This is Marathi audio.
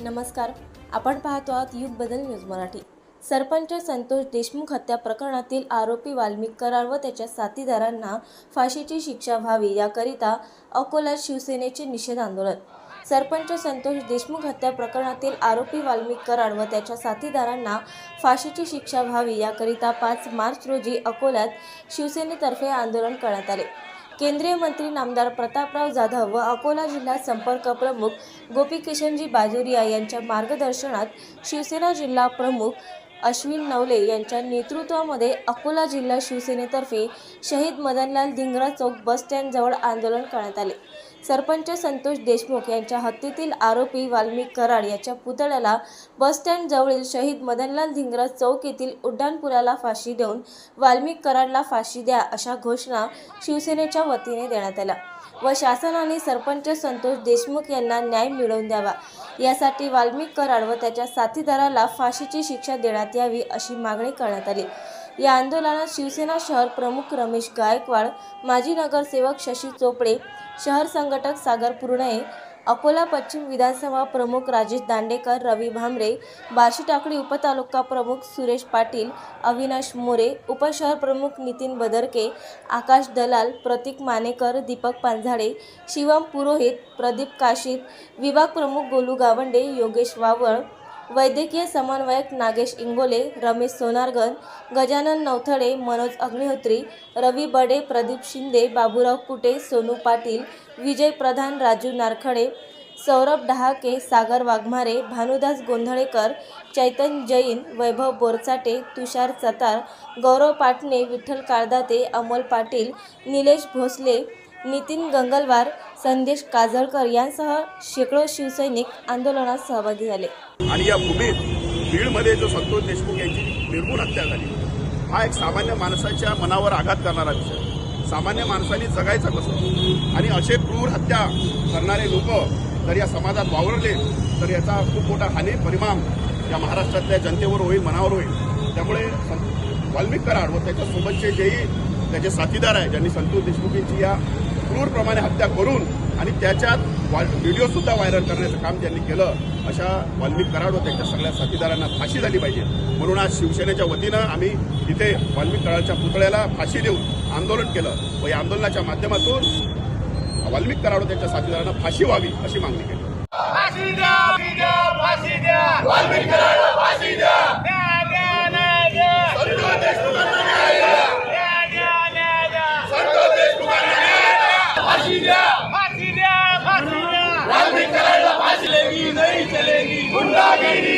नमस्कार. आपण पाहतो आहात युग बदल न्यूज मराठी. सरपंच संतोष देशमुख हत्या प्रकरणातील आरोपी वाल्मिक करार व त्याच्या साथीदारांना फाशीची शिक्षा व्हावी याकरिता अकोल्यात शिवसेनेचे निषेध आंदोलन. सरपंच संतोष देशमुख हत्या प्रकरणातील आरोपी वाल्मिक कराड व त्याच्या साथीदारांना फाशीची शिक्षा व्हावी याकरिता पाच मार्च रोजी अकोल्यात शिवसेनेतर्फे आंदोलन करण्यात आले. केंद्रीय मंत्री नामदार प्रतापराव जाधव व अकोला जिल्हा संपर्क प्रमुख गोपी किशनजी बाजोरिया यांच्या मार्गदर्शनात शिवसेना जिल्हा प्रमुख अश्विन नवले यांच्या नेतृत्वामध्ये अकोला जिल्हा शिवसेनेतर्फे शहीद मदनलाल धिंगरा चौक बस स्टँडजवळ आंदोलन करण्यात आले. सरपंच संतोष देशमुख यांच्या हत्येतील आरोपी वाल्मिक कराड याच्या पुतळ्याला बस शहीद मदनलाल धिंगरा चौक येथील उड्डाणपुलाला फाशी देऊन वाल्मिक कराडला फाशी द्या अशा घोषणा शिवसेनेच्या वतीने देण्यात आल्या. व शासनाने सरपंच संतोष देशमुख यांना न्याय मिळवून द्यावा. यासाठी वाल्मिक कराड व त्याच्या साथीदाराला फाशीची शिक्षा देण्यात यावी अशी मागणी करण्यात आली. या आंदोलनात शिवसेना शहर प्रमुख रमेश गायकवाड माजी नगरसेवक शशी चोपडे शहर संघटक सागर पुर्णे अकोला पश्चिम विधानसभा प्रमुख राजेश दांडेकर रवी भांबरे बार्शी टाकळी उपतालुका प्रमुख सुरेश पाटील अविनाश मोरे उपशहर प्रमुख नितीन बदरके आकाश दलाल प्रतीक मानेकर दीपक पांझाडे शिवम पुरोहित प्रदीप काशीत विभाग प्रमुख गोलू गावंडे योगेश वावळ वैद्यकीय समन्वयक नागेश इंगोले रमेश सोनारगन गजानन नवथडे मनोज अग्निहोत्री रवी बडे प्रदीप शिंदे बाबूराव कुटे सोनू पाटील विजय प्रधान राजू नारखडे सौरभ डहाके सागर वाघमारे भानुदास गोंधळेकर चैतन जैन वैभव बोरचाटे तुषार चतार गौरव पाटणे विठ्ठल काळदाते अमोल पाटील निलेश भोसले नितीन गंगलवार संदेश काजळकर यांसह शेकडो शिवसैनिक आंदोलनात सहभागी झाले. आणि या भूमीत बीडमध्ये जो संतोष देशमुख यांची निर्मूळ हत्या झाली हा एक सामान्य माणसाच्या मनावर आघात करणारा विषय. सामान्य माणसाने जगायचं कसं? आणि असे क्रूर हत्या करणारे लोक जर या समाजात वावरले तर याचा खूप मोठा हानी परिणाम या महाराष्ट्रातल्या जनतेवर होईल मनावर होईल. त्यामुळे वाल्मिक कराड व त्याच्यासोबतचे जेही त्याचे साथीदार आहे ज्यांनी संतोष देशमुख यांची या क्रूरप्रमाणे हत्या करून आणि त्याच्यात व्हिडिओ सुद्धा व्हायरल करण्याचं काम ज्यांनी केलं अशा वाल्मिक कराड व त्यांच्या सगळ्या साथीदारांना फाशी झाली पाहिजे. म्हणून आज शिवसेनेच्या वतीनं आम्ही इथे वाल्मिक कराडच्या पुतळ्याला फाशी देऊन आंदोलन केलं व या आंदोलनाच्या माध्यमातून वाल्मिक कराड व त्यांच्या साथीदारांना फाशी व्हावी अशी मागणी केली फाशी द्या फाशी द्या फाशी द्या वाल्मिक कराडला फाशी द्या न्याय द्या न्याय द्या संतोष देशमुखांना न्याय द्या न्याय द्या न्याय द्या संतोष देशमुखांना न्याय द्या फाशी द्या फाशी द्या फाशी द्या वाल्मिक कराडला फाशी चलेगी नहीं चलेगी गुंडागिरी